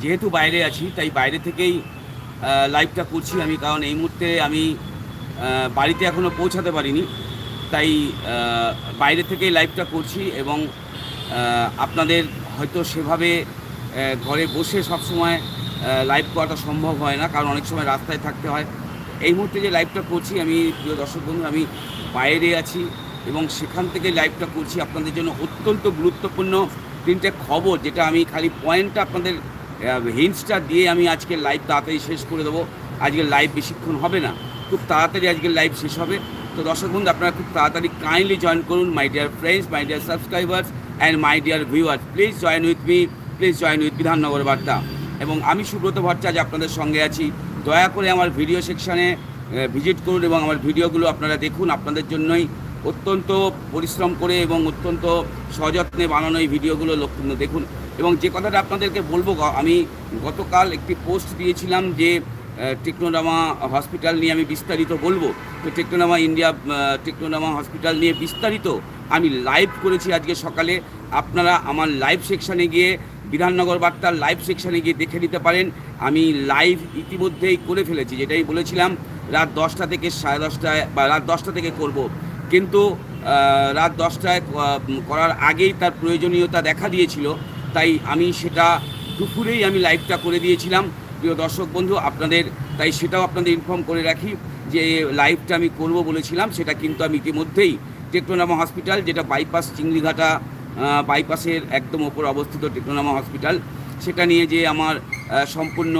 যেহেতু বাইরে আছি, তাই বাইরে থেকেই লাইভটা করছি আমি, কারণ এই মুহূর্তে আমি বাড়িতে এখনও পৌঁছাতে পারিনি। তাই বাইরে থেকেই লাইভটা করছি এবং আপনাদের হয়তো সেভাবে ঘরে বসে সবসময় লাইভ করাটা সম্ভব হয় না, কারণ অনেক সময় রাস্তায় থাকতে হয়। এই মুহূর্তে যে লাইভটা করছি আমি, প্রিয় দর্শক বন্ধু, আমি বাইরে আছি এবং সেখান থেকে লাইভটা করছি। আপনাদের জন্য অত্যন্ত গুরুত্বপূর্ণ তিনটে খবর, যেটা আমি খালি পয়েন্টটা আপনাদের হিন্টসটা দিয়ে আমি আজকে লাইভ তাড়াতাড়ি শেষ করে দেবো। আজকের লাইভ বেশিক্ষণ হবে না। খুব তাড়াতাড়ি আজকের লাইভ শেষ হবে। তো দর্শক বন্ধু, আপনারা খুব তাড়াতাড়ি কাইন্ডলি জয়েন করুন my dear friends my dear subscribers and my dear viewers please join with me please join with Bidhannagar বার্তা। এবং আমি সুব্রত ভট্টাচার্য আপনাদের সঙ্গে আছি। দয়া করে আমার ভিডিও সেকশানে ভিজিট করুন এবং আমার ভিডিওগুলো আপনারা দেখুন। আপনাদের জন্যই অত্যন্ত পরিশ্রম করে এবং অত্যন্ত সযত্নে বানানো এই ভিডিওগুলো দেখুন। এবং যে কথাটা আপনাদেরকে বলব আমি গতকাল একটি পোস্ট দিয়েছিলাম যে টেকনোডামা হসপিটাল নিয়ে আমি বিস্তারিত বলব। তো টেকনোডামা ইন্ডিয়া টেকনোডামা হসপিটাল নিয়ে বিস্তারিত আমি লাইভ করেছি আজকে সকালে। আপনারা আমার লাইভ সেকশানে গিয়ে, বিধাননগর বার্তার লাইভ সেকশানে গিয়ে দেখে নিতে পারেন। আমি লাইভ ইতিমধ্যেই করে ফেলেছি, যেটাই বলেছিলাম, রাত দশটা থেকে সাড়ে দশটায় বা রাত দশটা থেকে করব। কিন্তু রাত দশটায় করার আগেই তার প্রয়োজনীয়তা দেখা দিয়েছিল। তাই আমি সেটা দুপুরেই আমি লাইভটা করে দিয়েছিলাম। প্রিয় দর্শক বন্ধু, আপনাদের, তাই সেটাও আপনাদের ইনফর্ম করে রাখি যে লাইভটা আমি করব বলেছিলাম, সেটা কিন্তু আমি ইতিমধ্যেই টেকনোনামা হসপিটাল যেটা বাইপাস চিংড়িঘাটা বাইপাসের একদম ওপর অবস্থিত টেকনোনামা হসপিটাল সেটা নিয়ে যে আমার সম্পূর্ণ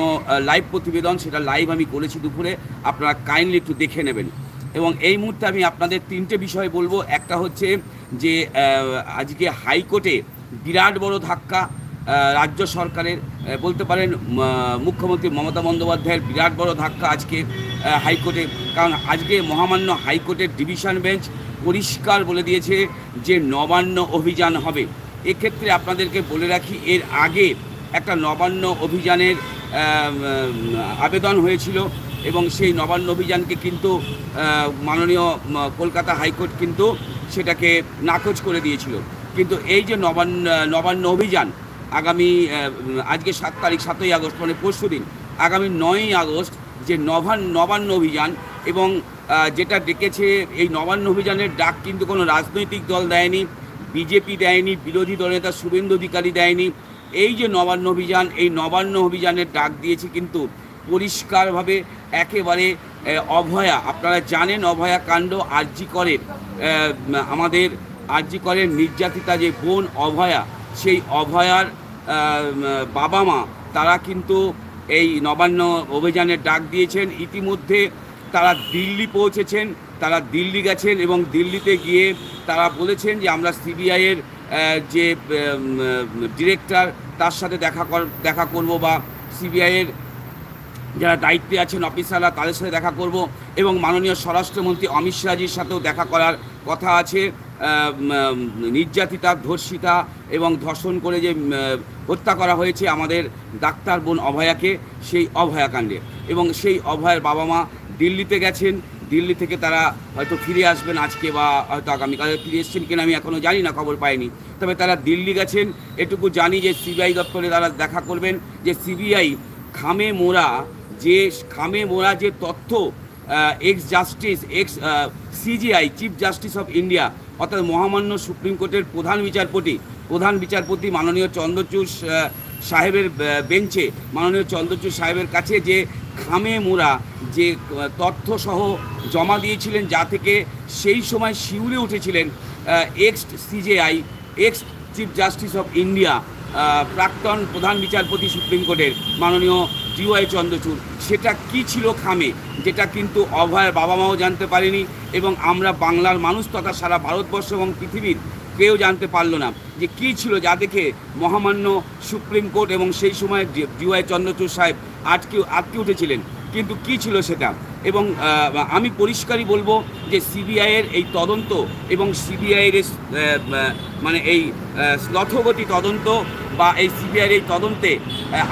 লাইভ প্রতিবেদন, সেটা লাইভ আমি করেছি দুপুরে, আপনারা কাইন্ডলি একটু দেখে নেবেন। এবং এই মুহূর্তে আমি আপনাদের তিনটে বিষয় বলব। একটা হচ্ছে যে আজকে হাইকোর্টে বিরাট বড় ধাক্কা রাজ্য সরকারের বলতে পারেন মুখ্যমন্ত্রী মমতা বন্দ্যোপাধ্যায়ের বিরাট বড় ধাক্কা আজকে হাইকোর্টে, কারণ আজকে মহামান্য হাইকোর্টের ডিভিশন বেঞ্চ পরিষ্কার বলে দিয়েছে যে নবান্ন অভিযান হবে। এক্ষেত্রে আপনাদেরকে বলে রাখি, এর আগে একটা নবান্ন অভিযানের আবেদন হয়েছিল এবং সেই নবান্ন অভিযানকে কিন্তু মাননীয় কলকাতা হাইকোর্ট কিন্তু সেটাকে নাকচ করে দিয়েছিল। কিন্তু এই যে নবান্ন নবান্ন অভিযান আগামী আজকে সাত তারিখ সাতই আগস্ট মানে পরশু দিন আগামী নয়ই আগস্ট যে নবান্ন নবান্ন অভিযান এবং যেটা ডেকেছে এই নবান্ন অভিযানের ডাক কিন্তু কোনো রাজনৈতিক দল দেয়নি বিজেপি দেয়নি বিরোধী দলনেতা শুভেন্দু অধিকারী দেয়নি। এই যে নবান্ন অভিযান এই নবান্ন অভিযানের ডাক দিয়েছে কিন্তু পরিষ্কারভাবে একেবারে অভয়া আপনারা জানেন অভয়া কাণ্ড আরজি আহ, আমাদের আরজি করের নির্যাতিতা যে বোন অভয়া, সেই অভয়ার বাবা মা, তারা কিন্তু এই নবান্ন অভিযানের ডাক দিয়েছেন। ইতিমধ্যে তারা দিল্লি পৌঁছেছেন, তারা দিল্লি গেছেন এবং দিল্লিতে গিয়ে তারা বলেছেন যে আমরা সিবিআইয়ের যে ডিরেক্টর, তার সাথে দেখা কর, দেখা করব বা সিবিআইয়ের যারা দায়িত্বে আছেন, অফিসাররা তাদের সাথে দেখা করব এবং মাননীয় স্বরাষ্ট্রমন্ত্রী অমিত শাহজির সাথেও দেখা করার কথা আছে। নির্যাতিতা, ধর্ষিতা এবং ধর্ষণ করে যে হত্যা করা হয়েছে আমাদের ডাক্তার বোন অভয়াকে, সেই অভয়াকাণ্ডে এবং সেই অভয়ের বাবা মা দিল্লিতে গেছেন। দিল্লি থেকে তারা হয়তো ফিরে আসবেন আজকে বা হয়তো আগামীকালে ফিরে এসছেন কিনা আমি এখনও জানি না, খবর পাইনি। তবে তারা দিল্লি গেছেন। এটুকু জানি যে, সিবিআই দপ্তরে তারা দেখা করবেন যে, সিবিআই খামে মোড়া যে, খামে মোড়া যে তথ্য ex justice ex CJI chief justice of India অর্থাৎ মহামান্য সুপ্রিম কোর্টের প্রধান বিচারপতি প্রধান বিচারপতি মাননীয় চন্দ্রচূড় সাহেবের বেঞ্চে মাননীয় চন্দ্রচূড় সাহেবের কাছে যে খামে মোড়া, যে তথ্যসহ জমা দিয়েছিলেন যা থেকে সেই সময় শিউরে উঠেছিলেন ex CJI ex chief justice of India প্রাক্তন প্রধান বিচারপতি সুপ্রিম কোর্টের মাননীয় ডিওয়াই চন্দ্রচূড়, সেটা কি ছিল খামে, যেটা কিন্তু অভয়ের বাবা মাও জানতে পারেনি এবং আমরা বাংলার মানুষ তথা সারা ভারতবর্ষ এবং পৃথিবীর কেউ জানতে পারল না যে কী ছিল যা দেখে মহামান্য সুপ্রিম কোর্ট এবং সেই সময় ডিওয়াই চন্দ্রচূড় সাহেব আটকে আটকে উঠেছিলেন। কিন্তু কি ছিল সেটা? এবং আমি পরিষ্কারই বলব যে সিবিআইয়ের এই তদন্ত এবং সিবিআইয়ের মানে এই শ্লথগতি তদন্ত বা এই সিবিআইয়ের এই তদন্তে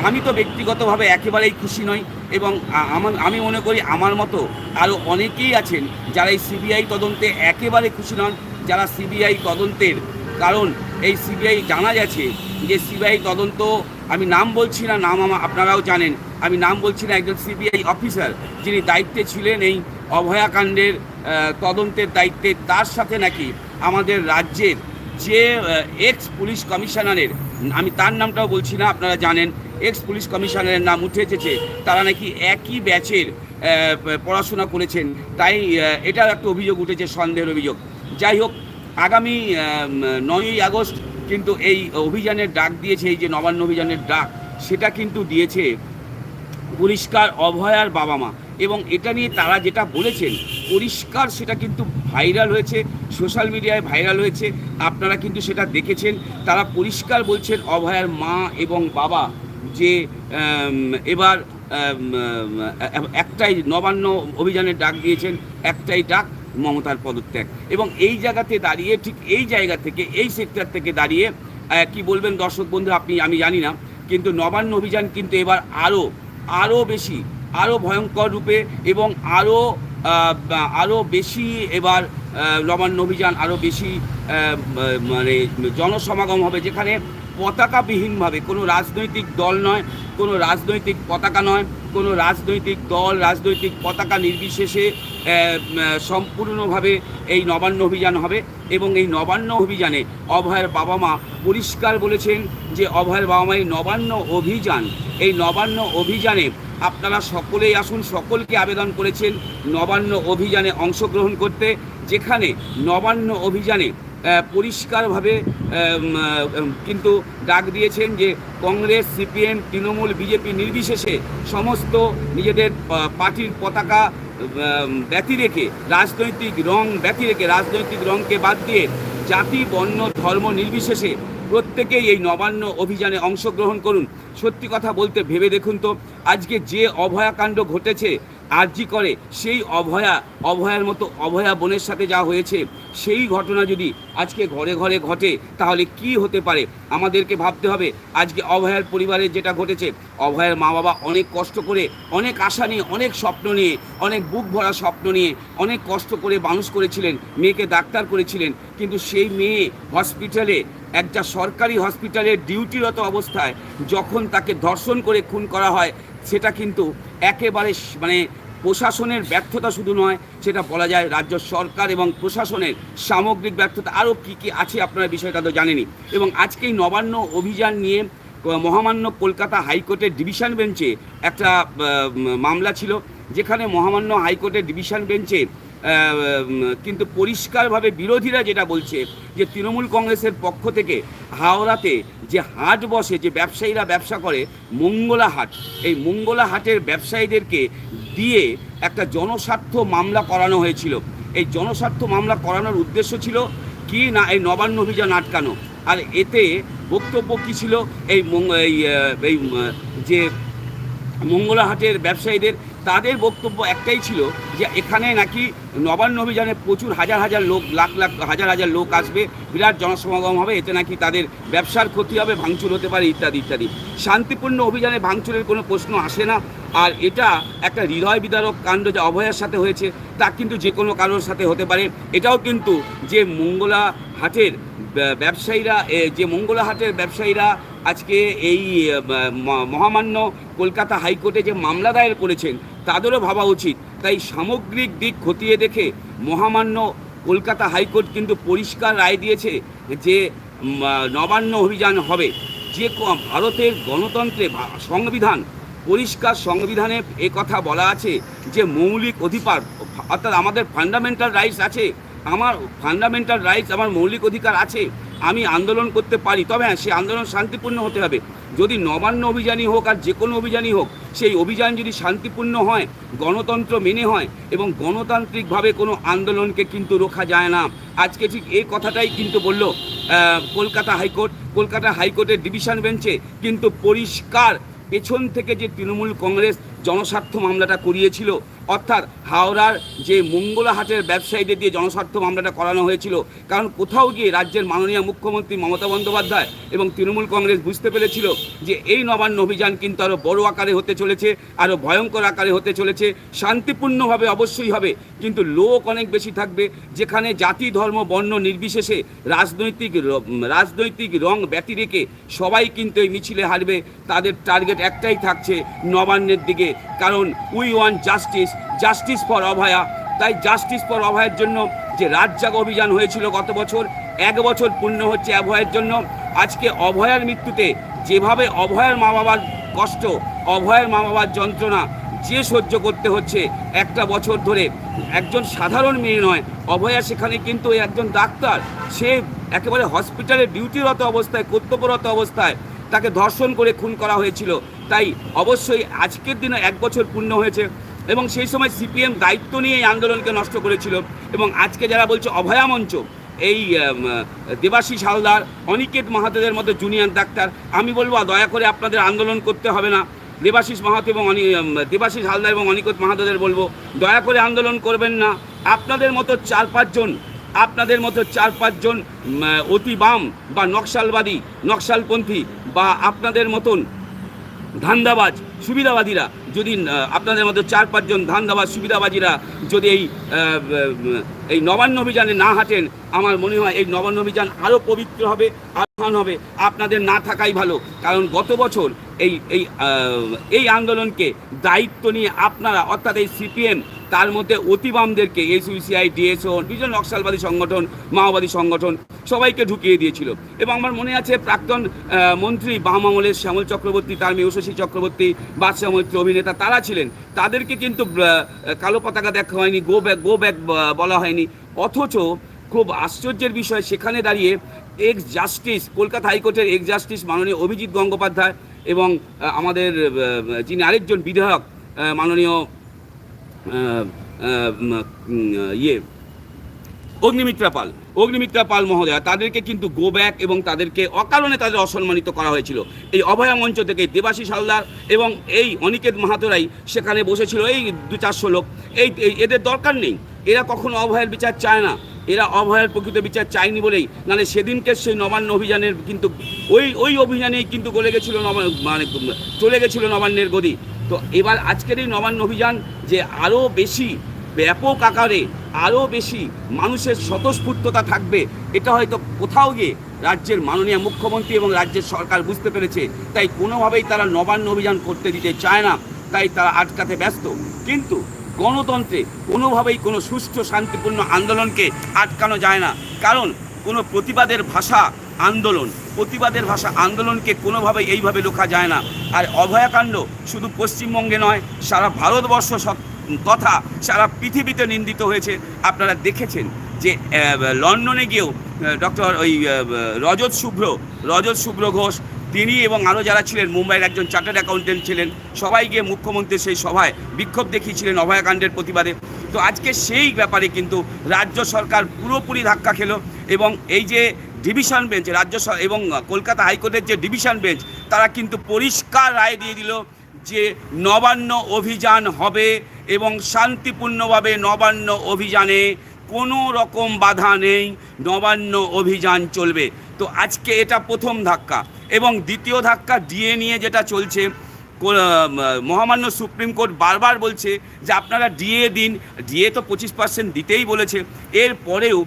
আমি তো ব্যক্তিগতভাবে একেবারেই খুশি নই এবং আমার আমি মনে করি আমার মতো আরও অনেকেই আছেন যারা এই সিবিআই তদন্তে একেবারে খুশি নন, যারা সিবিআই তদন্তের কারণ এই সিবিআই জানা গেছে যে সিবিআই তদন্ত, আমি নাম বলছি না, নাম আমা- আপনারাও জানেন, আমি নাম বলছি না একজন সিবিআই অফিসার যিনি দায়িত্বে ছিলেন এই অভয়াকাণ্ডের তদন্তের দায়িত্বে, তার সাথে নাকি আমাদের রাজ্যের যে এক্স পুলিশ কমিশনারের আমি তার নামটাও বলছি না, আপনারা জানেন এক্স পুলিশ কমিশনারের নাম উঠে এসেছে। তারা নাকি একই ব্যাচের পড়াশোনা করেছেন। তাই এটাও একটা অভিযোগ উঠেছে, সন্দেহের অভিযোগ। যাই হোক, আগামী নয়ই আগস্ট কিন্তু এই অভিযানের ডাক দিয়েছে, এই যে নবান্ন অভিযানের ডাক, সেটা কিন্তু দিয়েছে পরিষ্কার অভয়ার বাবা মা। এবং এটা নিয়ে তারা যেটা বলেছেন, পরিষ্কার সেটা কিন্তু ভাইরাল হয়েছে, সোশ্যাল মিডিয়ায় ভাইরাল হয়েছে, আপনারা কিন্তু সেটা দেখেছেন। তারা পরিষ্কার বলছেন অভয়ার মা এবং বাবা যে এবার একটাই নবান্ন অভিযানের ডাক দিয়েছেন, একটাই ডাক মমতার পদত্যাগ। এবং এই জায়গাতে দাঁড়িয়ে, ঠিক এই জায়গা থেকে, এই সেক্টর থেকে দাঁড়িয়ে কি বলবেন দর্শক বন্ধু, আপনি, আমি জানি না, কিন্তু নবান্ন অভিযান কিন্তু এবার আরও আরও বেশি আরও ভয়ঙ্কর রূপে এবং আরও আরও বেশি এবার নবান্ন অভিযান আরও বেশি মানে জনসমাগম হবে যেখানে পতাকাবিহীনভাবে কোনো রাজনৈতিক দল নয়, কোনো রাজনৈতিক পতাকা নয়, কোনো রাজনৈতিক দল, রাজনৈতিক পতাকা নির্বিশেষে সম্পূর্ণভাবে এই নবান্ন অভিযান হবে এবং এই নবান্ন অভিযানে অভয়ের বাবা মা পরিষ্কার বলেছেন যে অভয়ের বাবা মা এই নবান্ন অভিযান, এই নবান্ন অভিযানে আপনারা সকলেই আসুন সকলকে আবেদন করেছেন নবান্ন অভিযানে অংশগ্রহণ করতে। যেখানে নবান্ন অভিযানে পরিষ্কারভাবে কিন্তু ডাক দিয়েছেন যে কংগ্রেস, সিপিএম, তৃণমূল, বিজেপি নির্বিশেষে সমস্ত নিজেদের পার্টির পতাকা ব্যতি রেখে রাজনৈতিক রং ব্যতি রেখে রাজনৈতিক রংকে বাদ দিয়ে জাতি, বর্ণ, ধর্ম নির্বিশেষে প্রত্যেকেই এই নবান্ন অভিযানে অংশগ্রহণ করুন। সত্যি কথা বলতে ভেবে দেখুন তো, আজকে যে অভয়াকাণ্ড ঘটেছে আর্জি করে সেই অভয়া, অভয়ার মতো অভয়া বোনের সাথে যা হয়েছে, সেই ঘটনা যদি আজকে ঘরে ঘরে ঘটে, তাহলে কি হতে পারে? আমাদেরকে ভাবতে হবে, আজকে অভয়ার পরিবারে যেটা ঘটেছে, অভয়ের মা বাবা অনেক কষ্ট করে, অনেক আশা নিয়ে, অনেক স্বপ্ন নিয়ে, অনেক বুক ভরা স্বপ্ন নিয়ে, অনেক কষ্ট করে মানুষ করেছিলেন, মেয়েকে ডাক্তার করেছিলেন, কিন্তু সেই মেয়ে হসপিটালে, একটা সরকারি হসপিটালে ডিউটিরত অবস্থায়, যখন তাকে ধর্ষণ করে খুন করা হয় সেটা কিন্তু একেবারে মানে প্রশাসনের ব্যর্থতা শুধু নয়, সেটা বলা যায় রাজ্য সরকার এবং প্রশাসনের সামগ্রিক ব্যর্থতা। আরও কী কী আছে আপনারা বিষয়টা তো জানেনি এবং আজকেই নবান্ন অভিযান নিয়ে মহামান্য কলকাতা হাইকোর্টের ডিভিশন বেঞ্চে একটা মামলা ছিল। যেখানে মহামান্য হাইকোর্টের ডিভিশন বেঞ্চে কিন্তু পরিষ্কারভাবে বিরোধীরা যেটা বলছে যে তৃণমূল কংগ্রেসের পক্ষ থেকে হাওড়াতে যে হাট বসে, যে ব্যবসায়ীরা ব্যবসা করে, মঙ্গলা হাট, এই মঙ্গলা হাটের ব্যবসায়ীদেরকে দিয়ে একটা জনস্বার্থ মামলা করানো হয়েছিল। এই জনস্বার্থ মামলা করানোর উদ্দেশ্য ছিল কি না এই নবান্ন অভিযান আটকানো? আর এতে বক্তব্য কী ছিল? এই এই যে মঙ্গলাহাটের ব্যবসায়ীদের তাদের বক্তব্য একটাই ছিল যে এখানে নাকি নবান্ন অভিযানে প্রচুর হাজার হাজার লোক, লাখ লাখ, হাজার হাজার লোক আসবে, বিরাট জনসমাগম হবে, এতে নাকি তাদের ব্যবসার ক্ষতি হবে, ভাঙচুর হতে পারে, ইত্যাদি ইত্যাদি। শান্তিপূর্ণ অভিযানে ভাঙচুরের কোনো প্রশ্ন আসে না, আর এটা একটা হৃদয় বিদারক কাণ্ড যা অভয়ের সাথে হয়েছে, তা কিন্তু যে কোনো কারোর সাথে হতে পারে। এটাও কিন্তু যে মঙ্গলা হাটের ব্যবসায়ীরা যে মঙ্গলা হাটের ব্যবসায়ীরা আজকে এই মহামান্য কলকাতা হাইকোর্টে যে মামলা দায়ের করেছেন, তাদেরও ভাবা উচিত। তাই সামগ্রিক দিক খতিয়ে দেখে মহামান্য কলকাতা হাইকোর্ট কিন্তু পরিষ্কার রায় দিয়েছে যে নবান্ন অভিযান হবে। যে ভারতের গণতন্ত্রে সংবিধান, পরিষ্কার সংবিধানে কথা বলা আছে যে মৌলিক অধিকার, অর্থাৎ আমাদের ফান্ডামেন্টাল রাইটস আছে। আমার ফান্ডামেন্টাল রাইটস আমার মৌলিক অধিকার আছে, আমি আন্দোলন করতে পারি। তবে হ্যাঁ সে আন্দোলন শান্তিপূর্ণ হতে হবে। যদি নবান্ন অভিযানই হোক আর যে কোনো অভিযানই হোক, সেই অভিযান যদি শান্তিপূর্ণ হয়, গণতন্ত্র মেনে হয় এবং গণতান্ত্রিকভাবে কোনো আন্দোলনকে কিন্তু রোখা যায় না। আজকে ঠিক এই কথাটাই কিন্তু বলল কলকাতা হাইকোর্ট। কলকাতা হাইকোর্টের ডিভিশন বেঞ্চে কিন্তু পরিষ্কার পেছন থেকে যে তৃণমূল কংগ্রেস জনস্বার্থ মামলাটা করিয়েছিল অর্থাৎ হাওড়ার যে মঙ্গলাহাটের ব্যবসায়ীদের দিয়ে জনস্বার্থ মামলাটা করানো হয়েছিল, কারণ কোথাও গিয়ে রাজ্যের মাননীয় মুখ্যমন্ত্রী মমতা বন্দ্যোপাধ্যায় এবং তৃণমূল কংগ্রেস বুঝতে পেরেছিল যে এই নবান্ন অভিযান কিন্তু আরও বড় আকারে হতে চলেছে আরও ভয়ঙ্কর আকারে হতে চলেছে, শান্তিপূর্ণভাবে অবশ্যই হবে, কিন্তু লোক অনেক বেশি থাকবে, যেখানে জাতি, ধর্ম, বর্ণ নির্বিশেষে রাজনৈতিক রাজনৈতিক রং ব্যতি রেখে সবাই কিন্তু এই মিছিলে হারবে, তাদের টার্গেট একটাই থাকছে নবান্নের দিকে, কারণ we want justice justice for Abhaya তাই জাস্টিস ফর অভয়ের জন্য যে রাজ্জাগ অভিযান হয়েছিল গত বছর, এক বছর পূর্ণ হচ্ছে অভয়ের জন্য। আজকে অভয়ার মৃত্যুতে যেভাবে অভয়ের মা বাবার কষ্ট, অভয়ের মা বাবার যন্ত্রণা যে সহ্য করতে হচ্ছে, একটা বছর ধরে একজন সাধারণ মেয়ে নয়, অভয়া সেখানে কিন্তু একজন ডাক্তার, সে একেবারে হসপিটালে ডিউটিরত অবস্থায়, কর্তব্যরত অবস্থায় তাকে ধর্ষণ করে খুন করা হয়েছিল। তাই অবশ্যই আজকের দিনে এক বছর পূর্ণ হয়েছে। এবং সেই সময় সিপিএম দায়িত্ব নিয়ে এই আন্দোলনকে নষ্ট করেছিল। এবং আজকে যারা বলছে অভয়া মঞ্চ, এই দেবাশিস হালদার অনিকেত মাহাতেদের মতো জুনিয়র ডাক্তার, আমি বলব দয়া করে আপনাদের আন্দোলন করতে হবে না। দেবাশিস মাহাতো এবং অনি দেবাশিস হালদার এবং অনিকেত মাহাতোদের বলব, দয়া করে আন্দোলন করবেন না। আপনাদের মতো চার, পাঁচজন, আপনাদের মতো চার, পাঁচজন অতি বাম বা নকশালবাদী, নকশালপন্থী বা আপনাদের মতন ধান্দাবাজ, সুবিধাবাদীরা যদি আপনাদের মধ্যে চার, পাঁচজন ধান ধান্দাবাজ, সুবিধাবাজীরা যদি এই এই নবান্ন অভিযানে না হাঁটেন, আমার মনে হয় এই নবান্ন অভিযান আরও পবিত্র হবে আহ্বান হবে। আপনাদের না থাকাই ভালো। কারণ গত বছর এই এই এই আন্দোলনকে দায়িত্ব নিয়ে আপনারা, অর্থাৎ এই সিপিএম, তার মধ্যে অতিবামদেরকে, এসইউসিআই, ডিএসও বিভিন্ন নকশালবাদী সংগঠন, মাওবাদী সংগঠন, সবাইকে ঢুকিয়ে দিয়েছিল। এবং আমার মনে আছে, প্রাক্তন মন্ত্রী বাম আমলের শ্যামল চক্রবর্তী, তার মেয়ে উষসী চক্রবর্তী বাদশাহ মৈত্র অভিনেতা, তারা ছিলেন। তাদেরকে কিন্তু কালো পতাকা দেখা হয়নি গো ব্যাক গো ব্যাক বলা হয়নি। অথচ খুব আশ্চর্যের বিষয়, সেখানে দাঁড়িয়ে এক্স জাস্টিস কলকাতা হাইকোর্টের এক্স জাস্টিস মাননীয় অভিজিৎ গঙ্গোপাধ্যায় এবং আমাদের যিনি আরেকজন বিধায়ক মাননীয় ইয়ে অগ্নিমিত্রা পাল অগ্নিমিত্রা পাল মহোদয়া, তাদেরকে কিন্তু গো ব্যাক এবং তাদেরকে অকারণে তাদের অসম্মানিত করা হয়েছিল। এই অভয়া মঞ্চ থেকে দেবাশিস হালদার এবং এই অনিকেত মাহাতোরাই সেখানে বসেছিল, এই দু চারশো লোক। এই, এই- এদের দরকার নেই। এরা কখনো অভয়ের বিচার চায় না। এরা অভয়ের প্রকৃত বিচার চায়নি বলেই। নাহলে সেদিনকে সেই নবান্ন অভিযানের কিন্তু, ওই ওই অভিযানেই কিন্তু গলে গেছিল নবান্ন মানে চলে গেছিল নবান্নের গদি। তো এবার আজকের এই নবান্ন অভিযান যে আরও বেশি ব্যাপক আকারে আরও বেশি মানুষের স্বতঃস্ফূর্ততা থাকবে। এটা হয়তো কোথাও গিয়ে রাজ্যের মাননীয় মুখ্যমন্ত্রী এবং রাজ্যের সরকার বুঝতে পেরেছে। তাই কোনোভাবেই তারা নবান্ন অভিযান করতে দিতে চায় না। তাই তারা আটকাতে ব্যস্ত। কিন্তু গণতন্ত্রে কোনোভাবেই কোনো সুষ্ঠু শান্তিপূর্ণ আন্দোলনকে আটকানো যায় না। কারণ কোনো প্রতিবাদের ভাষা আন্দোলন, প্রতিবাদের ভাষা আন্দোলনকে কোনোভাবেই এইভাবে লেখা যায় না। আর অভয়াকাণ্ড শুধু পশ্চিমবঙ্গে নয়, সারা ভারতবর্ষ তথা সারা পৃথিবীতে নিন্দিত হয়েছে। আপনারা দেখেছেন যে লন্ডনে গিয়েও ডক্টর ওই রজত শুভ্র রজত শুভ্র ঘোষ, তিনি এবং আরও যারা ছিলেন, মুম্বাইয়ের একজন চার্টার্ড অ্যাকাউন্টেন্ট ছিলেন, সবাই গিয়ে মুখ্যমন্ত্রীর সেই সভায় বিক্ষোভ দেখিয়েছিলেন অভয়াকাণ্ডের প্রতিবাদে। তো আজকে সেই ব্যাপারে কিন্তু রাজ্য সরকার পুরোপুরি ধাক্কা খেলো এবং এই যে ডিভিশন বেঞ্চ, রাজ্য এবং কলকাতা হাইকোর্টের যে ডিভিশন বেঞ্চ, তারা কিন্তু পরিষ্কার রায় দিয়ে দিল। যে নবান্ন অভিযান হবে এবং শান্তিপূর্ণভাবে নবান্ন অভিযানে কোনো রকম বাধা নেই, নবান্ন অভিযান চলবে। তো আজকে এটা প্রথম ধাক্কা এবং দ্বিতীয় ধাক্কা ডিএ নিয়ে যেটা চলছে মহামান্য সুপ্রিম কোর্ট বারবার বলছে যে আপনারা ডিএ দিন, ডিএ তো পঁচিশ পার্সেন্ট দিতেই বলেছে এর পরেও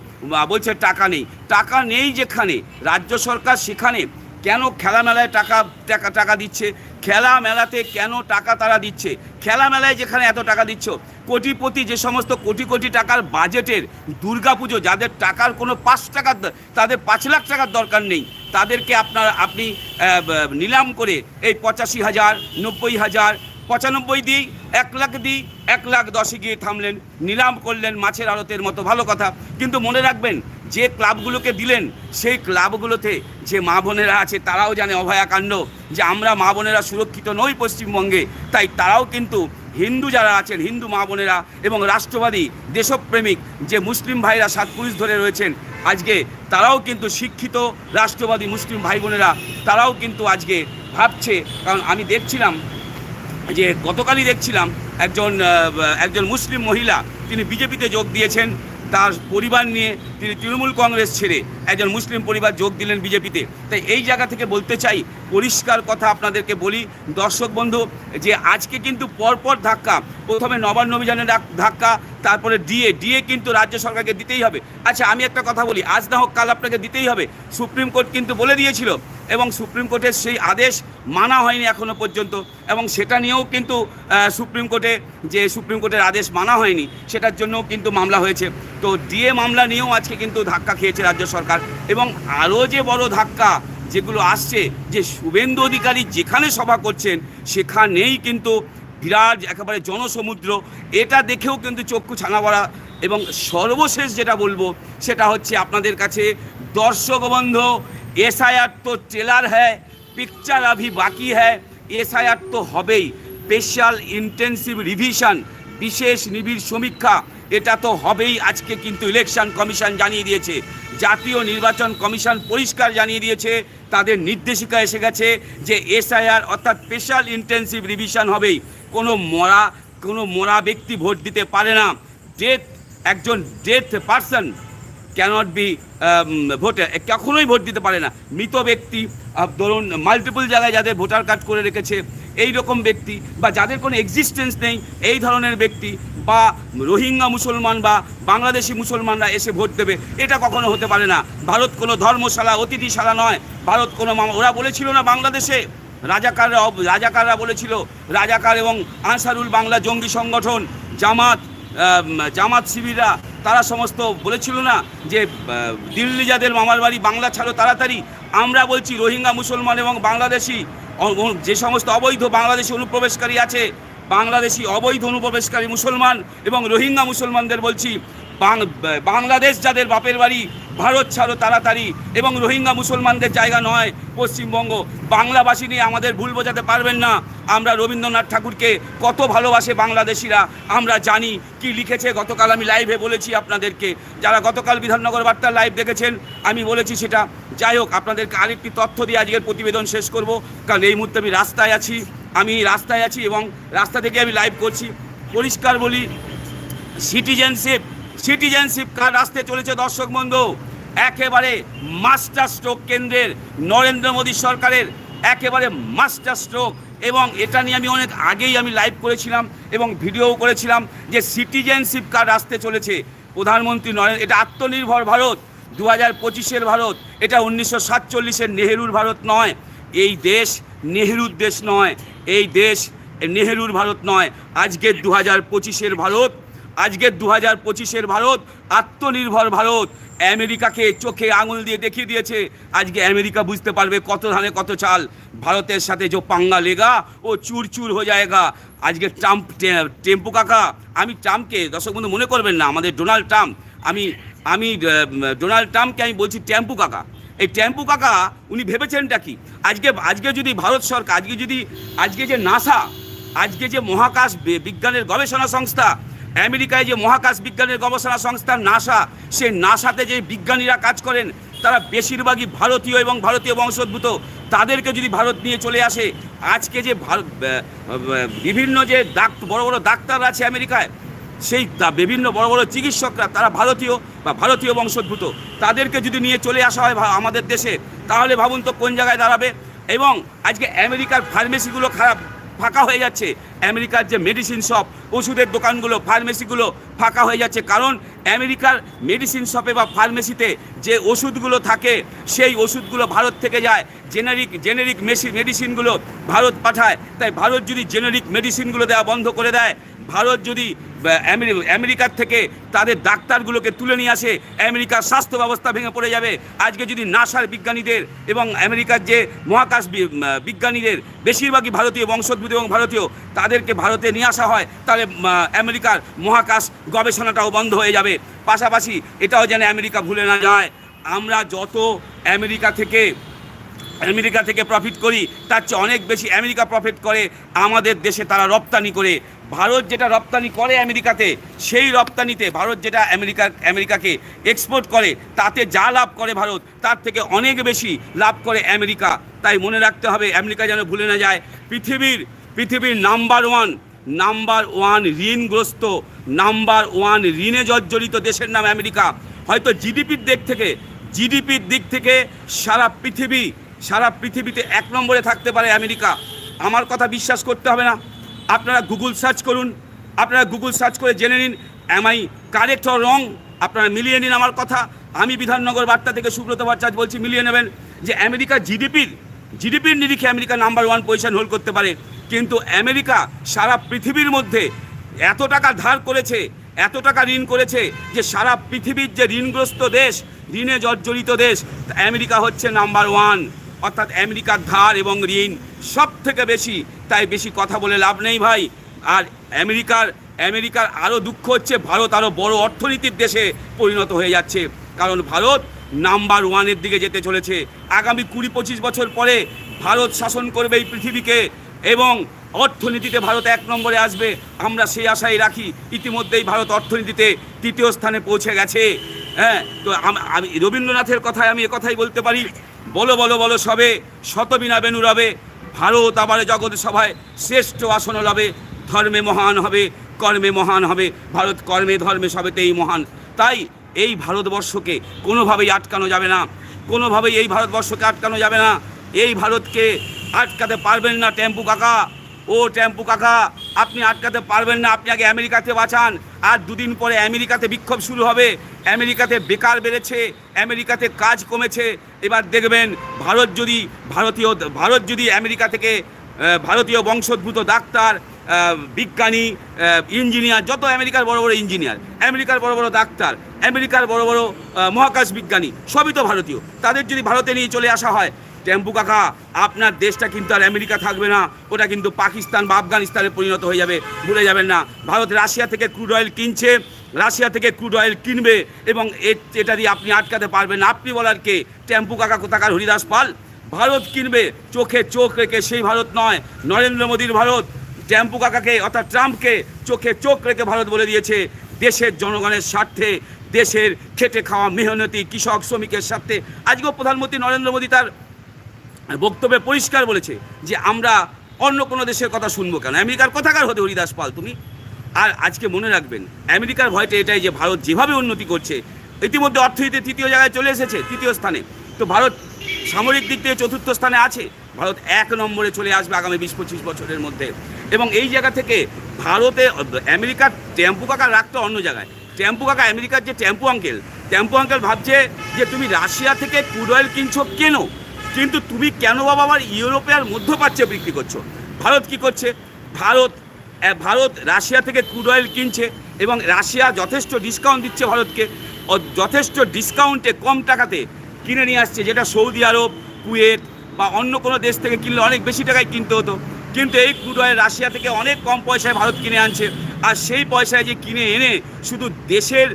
বলছে টাকা নেই। টাকা নেই যেখানে, রাজ্য সরকার সেখানে কেন খেলা মেলায় টাকা টাকা টাকা দিচ্ছে? খেলা মেলাতে কেন টাকা তারা দিচ্ছে? খেলা মেলায় যেখানে এত টাকা দিচ্ছ? কোটিপতি যে সমস্ত কোটি কোটি টাকার বাজেটের দুর্গাপুজো, যাদের টাকার কোনো পাঁচ টাকার তাদের পাঁচ লাখ টাকার দরকার নেই, তাদেরকে আপনার, আপনি নিলাম করে এই পঁচাশি হাজার, নব্বই হাজার, পঁচানব্বই দিই এক লাখ দিই এক লাখ দশে গিয়ে থামলেন, নিলাম করলেন মাছের আড়তের মতো, ভালো কথা। কিন্তু মনে রাখবেন, যে ক্লাবগুলোকে দিলেন, সেই ক্লাবগুলোতে যে মা বোনেরা আছে, তারাও জানে অভয়াকাণ্ড যে আমরা মা বোনেরা সুরক্ষিত নই পশ্চিমবঙ্গে। তাই তারাও কিন্তু হিন্দু যারা আছেন, হিন্দু মা বোনেরা এবং রাষ্ট্রবাদী, দেশপ্রেমিক, যে মুসলিম ভাইরা সাত পুরুষ ধরে রয়েছেন, আজকে তারাও কিন্তু শিক্ষিত রাষ্ট্রবাদী মুসলিম ভাই বোনেরা, তারাও কিন্তু আজকে ভাবছে, কারণ আমি দেখছিলাম যে গতকালই দেখছিলাম একজন একজন মুসলিম মহিলা তিনি বিজেপিতে যোগ দিয়েছেন। তার পরিবার নিয়ে তিনি তৃণমূল কংগ্রেস ছেড়ে একজন মুসলিম পরিবার যোগ দিলেন বিজেপিতে। তাই এই জায়গা থেকে বলতে চাই, পরিষ্কার কথা আপনাদেরকে বলি, দর্শক বন্ধু, যে আজকে কিন্তু পরপর ধাক্কা, প্রথমে নবান্ন অভিযানের ধাক্কা, তারপরে ডিএ ডিএ কিন্তু রাজ্য সরকারকে দিতেই হবে। আচ্ছা আমি একটা কথা বলি, আজ না হোক কাল আপনাকে দিতেই হবে। সুপ্রিম কোর্ট কিন্তু বলে দিয়েছিল এবং সুপ্রিম কোর্টের সেই আদেশ মানা হয়নি এখনও পর্যন্ত এবং সেটা নিয়েও কিন্তু সুপ্রিম কোর্টে যে সুপ্রিম কোর্টের আদেশ মানা হয়নি, সেটার জন্যও কিন্তু মামলা হয়েছে। তো ডিএ মামলা নিয়েও আজকে কিন্তু ধাক্কা খেয়েছে রাজ্য সরকার। এবং আরও যে বড় ধাক্কা যেগুলো আসছে, যে শুভেন্দু অধিকারী যেখানে সভা করছেন, সেখানেই কিন্তু বিরাট একেবারে জনসমুদ্র। এটা দেখেও কিন্তু চক্ষু ছানা পড়া এবং সর্বশেষ যেটা বলব, সেটা হচ্ছে আপনাদের কাছে দর্শক বন্ধু, এসআইআর তো ট্রেলার হ্যায় পিকচার আভি বাকি হ্যায়, এসআইআর তো হবেই। স্পেশাল ইন্টেন্সিভ রিভিশন বিশেষ নিবিড় সমীক্ষা। এটা তো হবেই আজকে কিন্তু ইলেকশন কমিশন জানিয়ে দিয়েছে। জাতীয় নির্বাচন কমিশন পরিষ্কার জানিয়ে দিয়েছে, তাদের নির্দেশিকা এসে গেছে যে এসআইআর অর্থাৎ স্পেশাল ইন্টেন্সিভ রিভিশন হবেই। কোনো মরা কোনো মরা ব্যক্তি ভোট দিতে পারে না। ডেথ একজন ডেথ পার্সন ক্যানট বি ভোটে কখনোই ভোট দিতে পারে না। মৃত ব্যক্তি ধরুন মাল্টিপল জায়গায় যাদের ভোটার কার্ড করে রেখেছে এই রকম ব্যক্তি বা যাদের কোনো এক্সিস্টেন্স নেই, এই ধরনের ব্যক্তি বা রোহিঙ্গা মুসলমান বা বাংলাদেশি মুসলমানরা এসে ভোট দেবে, এটা কখনো হতে পারে না। ভারত কোনো ধর্মশালা, অতিথিশালা নয়। ভারত কোনো ওরা বলেছিল না বাংলাদেশে? রাজাকাররা রাজাকাররা বলেছিল, রাজাকার এবং আনসারুল বাংলা জঙ্গি সংগঠন, জামাত জামাত শিবিরা তারা সমস্ত বলেছিল না যে দিল্লি যাদের মামার বাড়ি, বাংলা ছাড়ো তাড়াতাড়ি। আমরা বলছি রোহিঙ্গা মুসলমান এবং বাংলাদেশি যে সমস্ত অবৈধ বাংলাদেশি অনুপ্রবেশকারী আছে বাংলাদেশি অবৈধ অনুপ্রবেশকারী মুসলমান এবং রোহিঙ্গা মুসলমানদের বলছি বাংলাদেশ যাদের বাপের বাড়ি, ভারত ছাড়ো তাড়াতাড়ি, এবং রোহিঙ্গা মুসলমানদের জায়গা নয় পশ্চিমবঙ্গ, বাংলাবাসী নিয়ে আমাদের ভুল বোঝাতে পারবেন না। আমরা রবীন্দ্রনাথ ঠাকুরকে কত ভালোবাসে বাংলাদেশিরা, আমরা জানি কি লিখেছে, গতকাল আমি লাইভে বলেছি আপনাদেরকে। যারা গতকাল বিধাননগর বার্তার লাইভ দেখেছেন, আমি বলেছি সেটা। যাই হোক, আপনাদেরকে আরেকটি তথ্য দিয়ে আজকের প্রতিবেদন শেষ করব, কারণ এই মুহূর্তে আমি রাস্তায় আছি, আমি রাস্তায় আছি এবং রাস্তা থেকে আমি লাইভ করছি। পরিষ্কার বলি সিটিজেনশিপ সিটিজেনশিপ কার্ড আসতে চলেছে, দর্শক বন্ধু। একেবারে মাস্টার স্ট্রোক কেন্দ্রের নরেন্দ্র মোদী সরকারের একেবারে মাস্টার স্ট্রোক এবং এটা নিয়ে আমি অনেক আগেই আমি লাইভ করেছিলাম এবং ভিডিও করেছিলাম যে সিটিজেনশিপ কার্ড আসতে চলেছে। প্রধানমন্ত্রী নরেন্দ্র এটা আত্মনির্ভর ভারত দু হাজার পঁচিশের ভারত, এটা উনিশশো সাতচল্লিশের নেহেরুর ভারত নয়। এই দেশ নেহেরুর দেশ নয়, এই দেশ নেহেরুর ভারত নয়। আজকের দু হাজার পঁচিশের ভারত আজকের দু হাজার পঁচিশের ভারত, আত্মনির্ভর ভারত। আমেরিকাকে চোখে আঙুল দিয়ে দেখিয়ে দিয়েছে। আজকে আমেরিকা বুঝতে পারবে কত ধানে কত চাল। ভারতের সাথে যে পাঙ্গা লেগা, ও চুর চুর হয়ে যায়গা। আজকে ট্রাম্প টেম্পু কাকা, আমি ট্রাম্পকে, দর্শক বন্ধু, মনে করবেন না, আমাদের ডোনাল্ড ট্রাম্প। আমি আমি ডোনাল্ড ট্রাম্পকে আমি বলছি টেম্পু কাকা। এই টেম্পু কাকা, উনি ভেবেছেনটা কি? আজকে আজকে যদি ভারত সরকার, আজকে যদি, আজকে যে নাসা, আজকে যে মহাকাশ বিজ্ঞানের গবেষণা সংস্থা আমেরিকায় যে মহাকাশ বিজ্ঞানের গবেষণা সংস্থা নাসা সেই নাসাতে যে বিজ্ঞানীরা কাজ করেন, তারা বেশিরভাগই ভারতীয় এবং ভারতীয় বংশোদ্ভূত। তাদেরকে যদি ভারত নিয়ে চলে আসে, আজকে যে ভারত বিভিন্ন যে ডাক, বড় বড় ডাক্তার আছে আমেরিকায়, সেই বিভিন্ন বড় বড় চিকিৎসকরা, তারা ভারতীয় বা ভারতীয় বংশোদ্ভূত। তাদেরকে যদি নিয়ে চলে আসা হয় আমাদের দেশে, তাহলে ভাবুন তো কোন জায়গায় দাঁড়াবে? এবং আজকে আমেরিকার ফার্মেসিগুলো খারাপ, ফাঁকা হয়ে যাচ্ছে। আমেরিকার যে মেডিসিন শপ ওষুধের দোকানগুলো ফার্মেসিগুলো ফাঁকা হয়ে যাচ্ছে। কারণ আমেরিকার মেডিসিন শপে বা ফার্মেসিতে যে ওষুধগুলো থাকে, সেই ওষুধগুলো ভারত থেকে যায়। জেনারিক জেনারিক মেডিসিনগুলো ভারত পাঠায়। তাই ভারত যদি জেনারিক মেডিসিনগুলো দেওয়া বন্ধ করে দেয়, ভারত যদি আমেরিকার থেকে তাদের ডাক্তারগুলোকে তুলে নিয়ে আসে, আমেরিকার স্বাস্থ্য ব্যবস্থা ভেঙে পড়ে যাবে। আজকে যদি নাসার বিজ্ঞানীদের এবং আমেরিকার যে মহাকাশ বিজ্ঞানীদের, বেশিরভাগই ভারতীয়, বংশোদ্ভূত এবং ভারতীয় তাদেরকে ভারতে নিয়ে আসা হয়, তাহলে আমেরিকার মহাকাশ গবেষণাটাও বন্ধ হয়ে যাবে। পাশাপাশি এটাও যেন আমেরিকা ভুলে না যায়। আমরা যত আমেরিকা থেকে আমেরিকা থেকে প্রফিট করি, তার চেয়ে অনেক বেশি আমেরিকা প্রফিট করে আমাদের দেশে তারা রপ্তানি করে। ভারত যেটা রপ্তানি করে আমেরিকাতে, সেই রপ্তানিতে ভারত যেটা আমেরিকা, আমেরিকাকে এক্সপোর্ট করে, তাতে যা লাভ করে ভারত, তার থেকে অনেক বেশি লাভ করে আমেরিকা। তাই মনে রাখতে হবে, আমেরিকা যেন ভুলে না যায়। পৃথিবীর পৃথিবীর নাম্বার ওয়ান নাম্বার ওয়ান ঋণগ্রস্ত, নাম্বার ওয়ান ঋণে জর্জরিত দেশের নাম আমেরিকা। হয়তো জিডিপির দিক থেকে, জিডিপির দিক থেকে সারা পৃথিবী, সারা পৃথিবীতে এক নম্বরে থাকতে পারে আমেরিকা। আমার কথা বিশ্বাস করতে হবে না। আপনারা গুগল সার্চ করুন। আপনারা গুগল সার্চ করে জেনে নিন am I correct or wrong আপনারা মিলিয়ে নিন আমার কথা। আমি বিধাননগর বার্তা থেকে সুব্রত ভট্টাচার্য বলছি, মিলিয়ে নেবেন যে আমেরিকা জিডিপির জিডিপির নিরিখে America number one position hold করতে পারে। কিন্তু আমেরিকা সারা পৃথিবীর মধ্যে এত টাকা ধার করেছে, এত টাকা ঋণ করেছে যে সারা পৃথিবীর যে ঋণগ্রস্ত দেশ, ঋণে জর্জরিত দেশ আমেরিকা হচ্ছে নাম্বার ওয়ান। অর্থাৎ আমেরিকার ধার এবং ঋণ সব থেকে বেশি, তাই বেশি কথা বলে লাভ নেই ভাই। আর আমেরিকার আমেরিকার আরও দুঃখ হচ্ছে, ভারত আরও বড় অর্থনীতির দেশে পরিণত হয়ে যাচ্ছে। কারণ ভারত নাম্বার ওয়ানের দিকে যেতে চলেছে। আগামী কুড়ি পঁচিশ বছর পরে ভারত শাসন করবে এই পৃথিবীকে এবং অর্থনীতিতে ভারত এক নম্বরে আসবে। আমরা সেই আশাই রাখি, ইতিমধ্যেই ভারত অর্থনীতিতে তৃতীয় স্থানে পৌঁছে গেছে। হ্যাঁ তো আমি রবীন্দ্রনাথের কথায় আমি কথাই বলতে পারি, বলো বলো বলো সবে, শতবিনা বেনু রবে, ভারত আবার জগৎ সভায় শ্রেষ্ঠ আসন লবে, ধর্মে মহান হবে, কর্মে মহান হবে, ভারত কর্মে ধর্মে সবেতেই মহান। তাই এই ভারতবর্ষকে কোনোভাবেই আটকানো যাবে না, কোনোভাবেই এই ভারতবর্ষকে আটকানো যাবে না। এই ভারতকে আটকাতে পারবেন না টেম্পু কাকা। ও টেম্পু কাকা, আপনি আটকাতে পারবেন না, আপনি আগে আমেরিকাতে বাঁচান। আর দুদিন পরে আমেরিকাতে বিক্ষোভ শুরু হবে। আমেরিকাতে বেকার বেড়েছে, আমেরিকাতে কাজ কমেছে। এবার দেখবেন, ভারত যদি, ভারতীয়, ভারত যদি আমেরিকা থেকে ভারতীয় বংশোদ্ভূত ডাক্তার বিজ্ঞানী ইঞ্জিনিয়ার, যত আমেরিকার বড় বড় ইঞ্জিনিয়ার, আমেরিকার বড় বড় ডাক্তার, আমেরিকার বড় বড় মহাকাশ বিজ্ঞানী, সবই তো ভারতীয়। তাদের যদি ভারতে নিয়ে চলে আসা হয়, টেম্পু কাকা, আপনার দেশটা কিন্তু আর আমেরিকা থাকবে না, ওটা কিন্তু পাকিস্তান বা আফগানিস্তানে পরিণত হয়ে যাবে, ভুলে যাবেন না। ভারত রাশিয়া থেকে ক্রুড অয়েল কিনছে, রাশিয়া থেকে ক্রুড অয়েল কিনবে, এবং এটা দিয়ে আপনি আটকাতে পারবেন আপনি বলার কে? টেম্পু কাকা কোথাকার, হরিদাস পাল? ভারত কিনবে, চোখে চোখ রেখে সেই ভারত নয়। নরেন্দ্র মোদীর ভারত, টেম্পু কাকাকে, অর্থাৎ ট্রাম্পকে চোখে চোখ রেখে ভারত বলে দিয়েছে, দেশের জনগণের স্বার্থে, দেশের খেটে খাওয়া মেহনতি কৃষক শ্রমিকের স্বার্থে। আজকেও প্রধানমন্ত্রী নরেন্দ্র মোদী তার বক্তব্যে পরিষ্কার বলেছে যে, আমরা অন্য কোনো দেশের কথা শুনব কেন? আমেরিকার কথাকার হতে হরিদাস পাল, তুমি? আর আজকে মনে রাখবেন, আমেরিকার ভয়টা এটাই যে, ভারত যেভাবে উন্নতি করছে, ইতিমধ্যে অর্থনীতি তৃতীয় জায়গায় চলে এসেছে, তৃতীয় স্থানে। তো ভারত সামরিক দিক থেকে চতুর্থ স্থানে আছে। ভারত এক নম্বরে চলে আসবে আগামী বিশ পঁচিশ বছরের মধ্যে। এবং এই জায়গা থেকে ভারতে, আমেরিকার টেম্পু কাকা রাখতো অন্য জায়গায়। টেম্পু কাকা, আমেরিকার যে টেম্পু আঙ্কেল টেম্পু আঙ্কেল ভাবছে যে তুমি রাশিয়া থেকে ক্রুড অয়েল কিনছো কেন? কিন্তু তুমি কেন বাবা আমার ইউরোপে আর মধ্যপ্রাচ্যে বিক্রি করছ? ভারত কি করছে? ভারত ভারত রাশিয়া থেকে ক্রুড অয়েল কিনছে এবং রাশিয়া যথেষ্ট ডিসকাউন্ট দিচ্ছে ভারতকে। যথেষ্ট ডিসকাউন্টে কম টাকাতে কিনে নিয়ে আসছে, যেটা সৌদি আরব, কুয়েত বা অন্য কোনো দেশ থেকে কিনলে অনেক বেশি টাকায় কিনতে হতো। কিন্তু এই ক্রুড অয়েল রাশিয়া থেকে অনেক কম পয়সায় ভারত কিনে আনছে। আর সেই পয়সায় যে কিনে এনে শুধু দেশের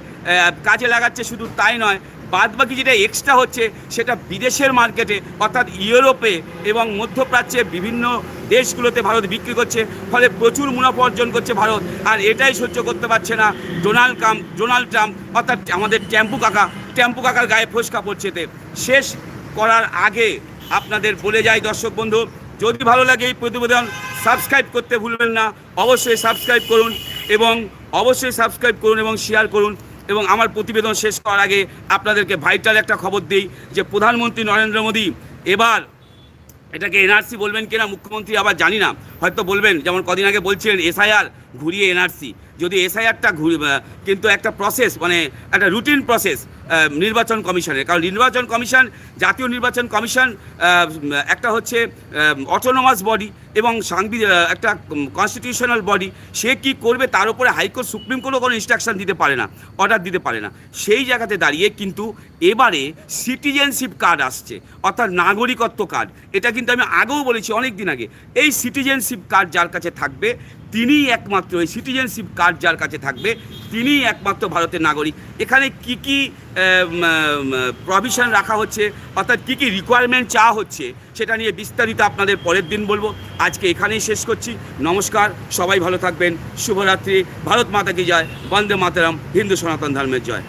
কাজে লাগাচ্ছে শুধু তাই নয় বাদ বাকি যেটা এক্সট্রা হচ্ছে, সেটা বিদেশের মার্কেটে অর্থাৎ ইউরোপে এবং মধ্যপ্রাচ্যে বিভিন্ন দেশগুলোতে ভারত বিক্রি করছে, ফলে প্রচুর মুনাফা অর্জন করছে ভারত। আর এটাই সহ্য করতে পারছে না ডোনাল্ড ট্রাম্প ডোনাল্ড ট্রাম্প, অর্থাৎ আমাদের টেম্পু কাকা। টেম্পু কাকার গায়ে ফোসকা পড়ছে এতে। শেষ করার আগে আপনাদের বলে যাই দর্শক বন্ধু, যদি ভালো লাগে এই প্রতিবেদন সাবস্ক্রাইব করতে ভুলবেন না। অবশ্যই সাবস্ক্রাইব করুন এবং অবশ্যই সাবস্ক্রাইব করুন এবং শেয়ার করুন। এবং আমার প্রতিবেদন শেষ করার আগে আপনাদেরকে ভাইটাল একটা খবর দিই যে প্রধানমন্ত্রী নরেন্দ্র মোদী এবার এটাকে এনআরসি বলবেন কিনা, মুখ্যমন্ত্রী আবার জানি না। হয়তো বলবেন, যেমন কদিন আগে বলছিলেন এসআইআর ঘুরিয়ে এনআরসি। যদি এসআইআরটা ঘুরি কিন্তু একটা প্রসেস মানে একটা রুটিন প্রসেস নির্বাচন কমিশনের। কারণ নির্বাচন কমিশন, জাতীয় নির্বাচন কমিশন একটা হচ্ছে অটোনোমাস বডি এবং সাংবি একটা কনস্টিটিউশনাল বডি সে কি করবে তার উপরে হাইকোর্ট, সুপ্রিম কোর্টও কোনো ইনস্ট্রাকশন দিতে পারে না অর্ডার দিতে পারে না। সেই জায়গাতে দাঁড়িয়ে কিন্তু এবারে সিটিজেনশিপ কার্ড আসছে, অর্থাৎ নাগরিকত্ব কার্ড এটা কিন্তু আমি আগেও বলেছি অনেক দিন আগে। এই সিটিজেনশিপ কার্ড যার কাছে থাকবে, তিনিই একমাত্র এই সিটিজেনশিপ কার্ড যার কাছে থাকবে, তিনিই একমাত্র ভারতের নাগরিক। এখানে কি কি প্রভিশন রাখা হচ্ছে, অর্থাৎ কী কী রিকোয়ারমেন্ট চাওয়া হচ্ছে, সেটা নিয়ে বিস্তারিত আপনাদের পরের দিন বলব। আজকে এখানেই শেষ করছি। নমস্কার, সবাই ভালো থাকবেন। শুভরাত্রি। ভারত মাতা কি জয়। বন্দে মাতারাম। হিন্দু সনাতন ধর্মের জয়।